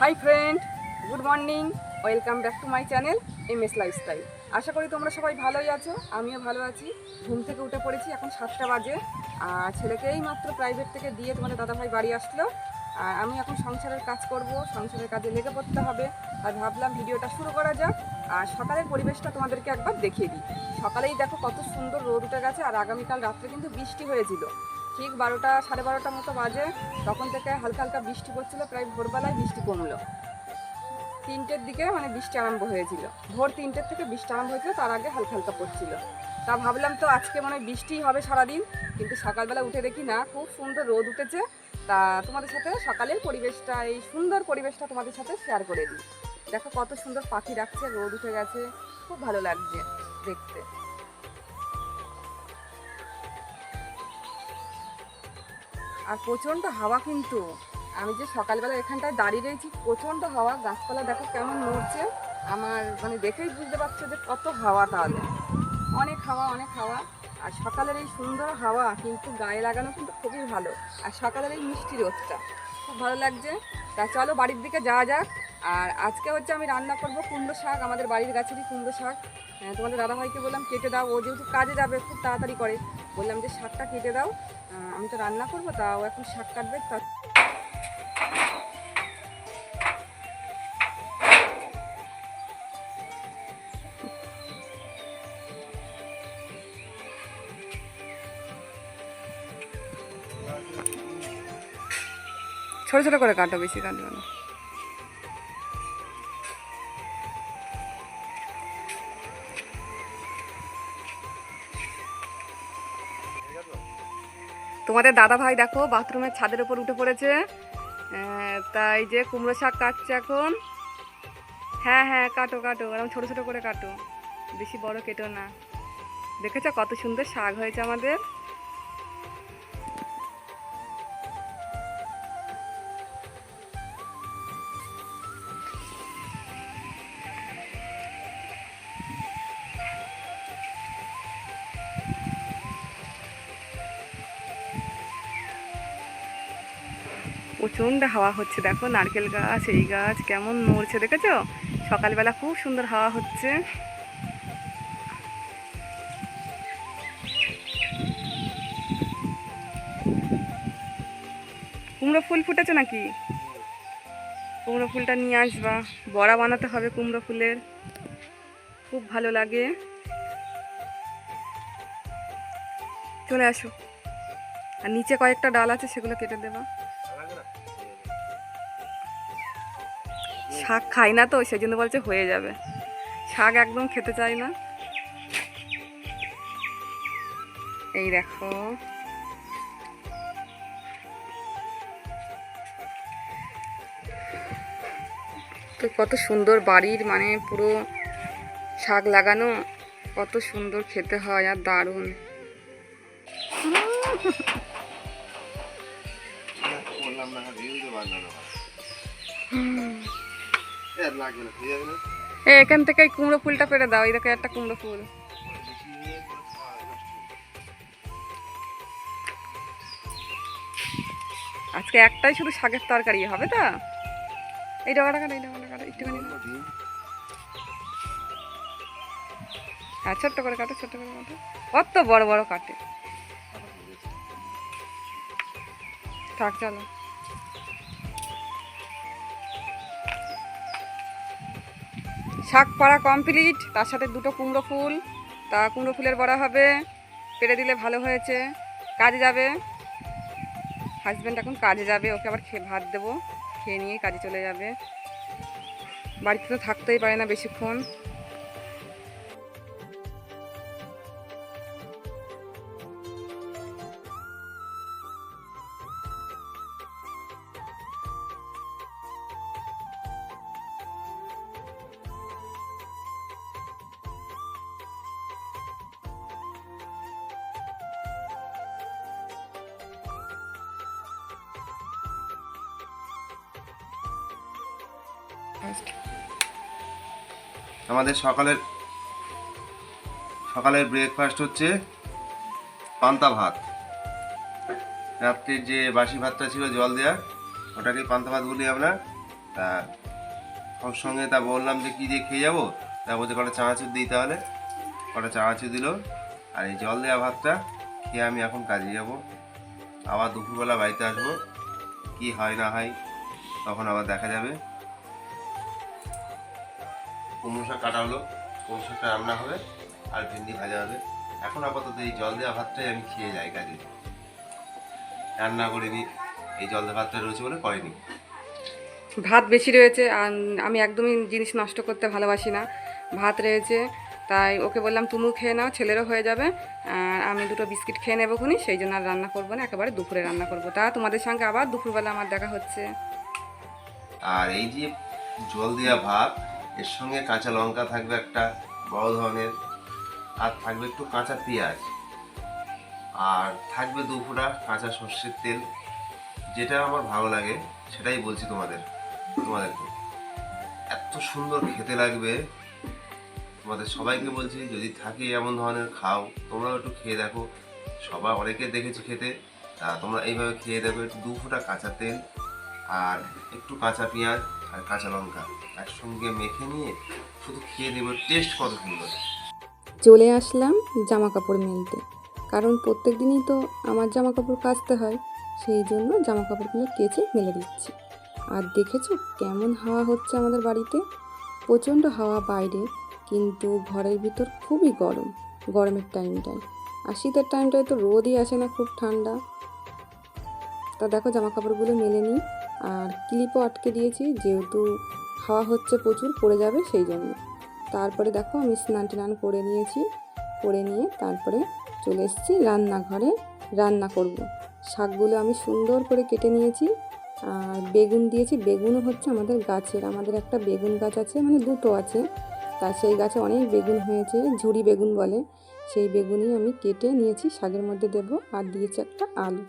Hi friend good morning welcome back to my channel M S lifestyle আশা করি তোমরা সবাই ভালোই আছো, আমিও ভালো আছি। ঘুম থেকে উঠে পড়েছি, এখন সাতটা বাজে। আর ছেলেকেই মাত্র প্রাইভেট থেকে দিয়ে তোমাদের দাদাভাই বাড়ি আসলো। আর আমি এখন সংসারের কাজ করব, সংসারের কাজে লেগে পড়তে হবে। আর ভাবলাম ভিডিওটা শুরু করা যাক। আর সকালের পরিবেশটা তোমাদেরকে একবার দেখিয়ে দিই। সকালেই দেখো কত সুন্দর রোদ উঠে গেছে, আর আগামীকাল রাত্রে কিন্তু বৃষ্টি হয়েছিল। ঠিক বারোটা, সাড়ে বারোটার মতো বাজে। তখন থেকে হালকা হালকা বৃষ্টি পড়ছিল, প্রায় ভোরবেলায় বৃষ্টি কমলো। তিনটের দিকে মানে বৃষ্টি আরম্ভ হয়েছিল। ভোর তিনটের থেকে বৃষ্টি আরম্ভ হয়েছিল, তার আগে হালকা হালকা পড়ছিল। তা ভাবলাম তো আজকে মানে বৃষ্টি হবে সারাদিন, কিন্তু সকালবেলা উঠে দেখি না, খুব সুন্দর রোদ উঠেছে। তা তোমাদের সাথে সকালের পরিবেশটা, এই সুন্দর পরিবেশটা তোমাদের সাথে শেয়ার করে দিই। দেখো কত সুন্দর পাখি রাখছে, রোদ উঠে গেছে, খুব ভালো লাগছে দেখতে। আর প্রচণ্ড হাওয়া কিন্তু। আমি যে সকালবেলা এখানটায় দাঁড়িয়ে রয়েছি, প্রচণ্ড হাওয়া। গাছপালা দেখো কেমন নড়ছে। আমার মানে দেখেই বুঝতে পারছ যে কত হাওয়া তাহলে। অনেক হাওয়া অনেক হাওয়া। আর সকালের এই সুন্দর হাওয়া কিন্তু গায়ে লাগানো কিন্তু খুবই ভালো। আর সকালের এই মিষ্টি রোদটা। খুব ভালো লাগছে। তা চলো বাড়ির দিকে যাওয়া যাক। আর আজকে হচ্ছে আমি রান্না করব কুমড়ো শাক আমাদের বাড়ির গাছেরই কুমড়ো শাক। হ্যাঁ, তোমাদের দাদাভাইকে বললাম কেটে দাও ও যেহেতু কাজে যাবে খুব তাড়াতাড়ি করে। বললাম যে শাকটা কেটে দাও। আমি তো রান্না করব তা ও এখন শাক কাটবে তা ছোট ছোট করে কাটো বেশি কাটবে না। তোমাদের দাদা ভাই দেখো বাথরুমের ছাদের উপর উঠে পড়েছে। তাই যে কুমড়ো শাক কাটছে এখন। হ্যাঁ হ্যাঁ কাটো কাটো এরকম ছোটো ছোটো করে কাটো। বেশি বড় কেটো না। দেখেছ কত সুন্দর শাক হয়েছে আমাদের। প্রচণ্ড হাওয়া হচ্ছে। দেখো নারকেল গাছ, এই গাছ কেমন নড়ছে দেখেছ? সকালবেলা খুব সুন্দর হাওয়া হচ্ছে। কুমড়ো ফুল ফুটেছে নাকি? কুমড়ো ফুলটা নিয়ে আসবা। বড়া বানাতে হবে কুমড়ো ফুলের। খুব ভালো লাগে। চলে আসো। আর নিচে কয়েকটা ডাল আছে, সেগুলো কেটে দেবা। শাক খাই না তো সেই জন্য বলছে হয়ে যাবে। শাক একদম খেতে চাই না। এই দেখো। তো কত সুন্দর বাড়ির মানে পুরো শাক লাগানো কত সুন্দর খেতে হয় আর দারুণ। বললাম এখান থেকে কুমড়ো ফুলটা পেরে দাও, এই দেখো একটা কুমড়ো ফুল। আজকে একটাই শুধু শাকের তরকারি, হবে তো? এই ডগাটা কাটা, এই ডগাটা কাটা, একটুখানি। হ্যাঁ ছোট্ট করে কাটো, ছোট্ট করে কাটো। কত বড় বড় কাটে। থাক, চলো। শাক পাড়া কমপ্লিট, তার সাথে দুটো কুমড়ো ফুল, তা কুমড়ো ফুলের বড়া হবে পেরে দিলে ভালো হয়েছে, কাজে যাবে। হাজব্যান্ড এখন কাজে যাবে, ওকে আবার খেয়ে ভাত দেবো, খেয়ে নিয়ে কাজে চলে যাবে। বাড়িতে তো থাকতেই পারে না বেশিক্ষণ। আমাদের সকালের সকালের ব্রেকফাস্ট হচ্ছে পান্তা ভাত। রাত্রির যে বাসি ভাতটা ছিল জল দেওয়া ওটাকে পান্তা ভাত বলি আমরা। তা ওর সঙ্গে তা বললাম যে কী দিয়ে খেয়ে যাব? তা বলছে কটা চানাচুর দিই তাহলে। কটা চানাচুর দিল। আর এই জল দেওয়া ভাতটা খেয়ে আমি এখন কাজে যাব। আবার দুপুরবেলা বাড়িতে আসব। কি হয় না হয় তখন আবার দেখা যাবে। কুমড়ো শাক কাটা হলো কুমড়ো শাকটা রান্না হবে আর ভেন্ডি ভাজা হবে। এখন আপাতত এই জল দেওয়া ভাতটাই আমি খেয়ে যাই কাজে। রান্না করিনি এই জল দেওয়া ভাতটা রয়েছে বলে করিনি। ভাত বেশি রয়েছে আর আমি একদমই জিনিস নষ্ট করতে ভালোবাসি না। ভাত রয়েছে তাই ওকে বললাম তুমিও খেয়ে নাও ছেলেরও হয়ে যাবে। আর আমি দুটো বিস্কিট খেয়ে নেব খুনি সেই জন্য আর রান্না করব না একেবারে দুপুরে রান্না করব। তা তোমাদের সঙ্গে আবার দুপুরবেলা আমার দেখা হচ্ছে। আর এই যে জল দেওয়া ভাত এর সঙ্গে কাঁচা লঙ্কা থাকবে একটা, বড় ধরনের, আর থাকবে একটু কাঁচা পেঁয়াজ। আর থাকবে দুপুরা কাঁচা সর্ষের তেল। যেটা আমার ভালো লাগে, সেটাই বলছি তোমাদের, তোমাদেরকে। এত সুন্দর খেতে লাগবে। তোমাদের সবাইকে বলছি, যদি থাকে এমন ধরনের, খাও। তোমরাও একটু খেয়ে দেখো। সবাই অনেকে দেখেছি খেতে তা তোমরা এইভাবে খেয়ে দেখো। একটু দু ফোঁটা কাঁচা তেল আর একটু কাঁচা পেঁয়াজ। আর কাঁচা লঙ্কা একসঙ্গে মেখে নিয়ে শুধু খেয়ে দেবো টেস্ট কত সুন্দর। চলে আসলাম জামা কাপড় মেলতে। কারণ প্রত্যেক দিনই তো আমার জামা কাপড় কাচতে হয়, সেই জন্য জামা কাপড়গুলো কেচে মেলে দিচ্ছি। আর দেখেছ কেমন হাওয়া হচ্ছে আমাদের বাড়িতে? প্রচণ্ড হাওয়া বাইরে, কিন্তু ঘরের ভিতর খুবই গরম, গরমের টাইমটায় আর শীতের টাইমটায় তো রোদই আসে না খুব ঠান্ডা। তা দেখো জামা কাপড়গুলো মেলে নিই। আর ক্লিপও আটকে দিয়েছি, যেহেতু হাওয়া হচ্ছে প্রচুর, পড়ে যাবে সেই জন্য। তারপরে দেখো আমি স্নান টান করে নিয়েছি, করে নিয়ে তারপরে চলে এসেছি রান্নাঘরে, রান্না করব। শাকগুলো আমি সুন্দর করে কেটে নিয়েছি, আর বেগুন দিয়েছি। বেগুনও হচ্ছে আমাদের গাছের, আমাদের একটা বেগুন গাছ আছে মানে দুটো আছে। তা সেই গাছে অনেক বেগুন হয়েছে, ঝুড়ি বেগুন বলে। সেই বেগুনই আমি কেটে নিয়েছি, শাকের মধ্যে দেব, আর দিয়েছি একটা আলু।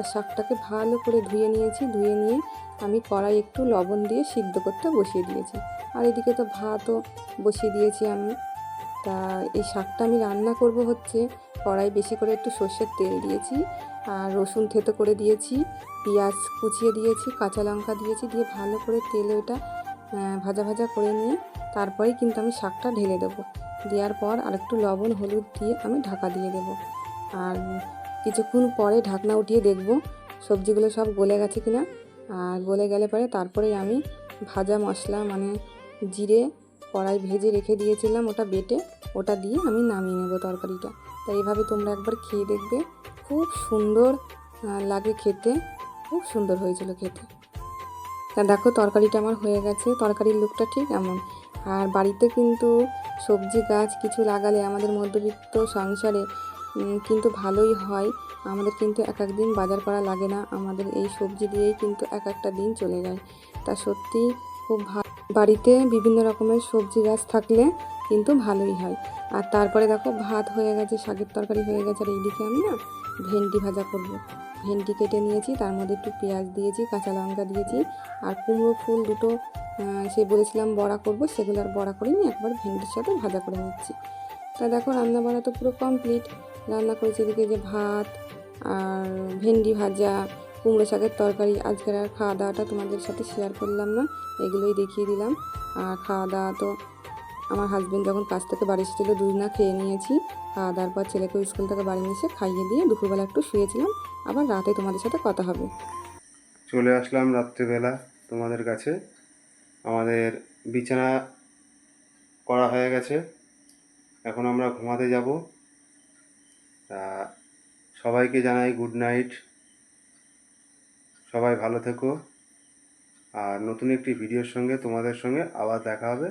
তা শাকটাকে ভালো করে ধুয়ে নিয়েছি, ধুয়ে নিয়ে আমি কড়াই একটু লবণ দিয়ে সিদ্ধ করতে বসিয়ে দিয়েছি। আর এদিকে তো ভাতও বসিয়ে দিয়েছি আমি। তা এই শাকটা আমি রান্না করব হচ্ছে কড়াই বেশি করে একটু সর্ষের তেল দিয়েছি, আর রসুন থেতো করে দিয়েছি, পেঁয়াজ কুচিয়ে দিয়েছি, কাঁচা লঙ্কা দিয়েছি, দিয়ে ভালো করে তেলে ওটা ভাজা ভাজা করে নিয়ে তারপরেই কিন্তু আমি শাকটা ঢেলে দেবো। দেওয়ার পর আর একটু লবণ, হলুদ দিয়ে আমি ঢাকা দিয়ে দেবো। আর কিছুক্ষণ পরে ঢাকনা উঠিয়ে দেখব সবজিগুলো সব গলে গেছে কিনা আর গলে গেলে পরে তারপরেই আমি ভাজা মশলা মানে জিরে কড়াই ভেজে রেখে দিয়েছিলাম ওটা বেটে, ওটা দিয়ে আমি নামিয়ে নেব তরকারিটা। তাই এইভাবে তোমরা একবার খেয়ে দেখবে, খুব সুন্দর লাগে খেতে, খুব সুন্দর হয়েছিল খেতে। তা দেখো তরকারিটা আমার হয়ে গেছে, তরকারির লুকটা ঠিক এমন। আর বাড়িতে কিন্তু সবজি গাছ কিছু লাগালে আমাদের মধ্যবিত্ত সংসারে কিন্তু ভালোই হয়। আমাদের কিন্তু এক এক দিন বাজার করা লাগে না। আমাদের এই সবজি দিয়েই কিন্তু এক একটা দিন চলে যায়। তা সত্যি খুব ভালো বাড়িতে বিভিন্ন রকমের সবজি গাছ থাকলে কিন্তু ভালোই হয়। আর তারপরে দেখো, ভাত হয়ে গেছে, শাকের তরকারি হয়ে গেছে, আর এইদিকে আমি না ভেন্ডি ভাজা করব। ভেন্ডি কেটে নিয়েছি, তার মধ্যে একটু পেঁয়াজ দিয়েছি, কাঁচা লঙ্কা দিয়েছি, আর কুমড়ো ফুল দুটো সে বলেছিলাম বড়া করব, সেগুলো আর বড়া করে নিয়ে একবার ভেন্ডির সাথে ভাজা করে নিচ্ছি। তা দেখো রান্না বান্না তো পুরো কমপ্লিট রান্না করেছি এদিকে যে ভাত আর ভেন্ডি ভাজা, কুমড়ো শাকের তরকারি। আজকের আর খাওয়া দাওয়াটা তোমাদের সাথে শেয়ার করলাম না, এগুলোই দেখিয়ে দিলাম। আর খাওয়া দাওয়া তো আমার হাজবেন্ড যখন কাজ থেকে বাড়ি এসেছিল দুই না খেয়ে নিয়েছি। খাওয়া দাওয়ার পর ছেলেকে স্কুল থেকে বাড়ি নিয়ে এসে খাইয়ে দিয়ে দুপুরবেলা একটু শুয়েছিলাম। আবার রাতে তোমাদের সাথে কথা হবে। চলে আসলাম রাত্রিবেলা তোমাদের কাছে। আমাদের বিছানা করা হয়ে গেছে। এখন আমরা ঘুমাতে যাব। তা সবাইকে জানাই গুড নাইট সবাই ভালো থেকো। আর নতুন একটি ভিডিওর সঙ্গে তোমাদের সঙ্গে আবার দেখা হবে।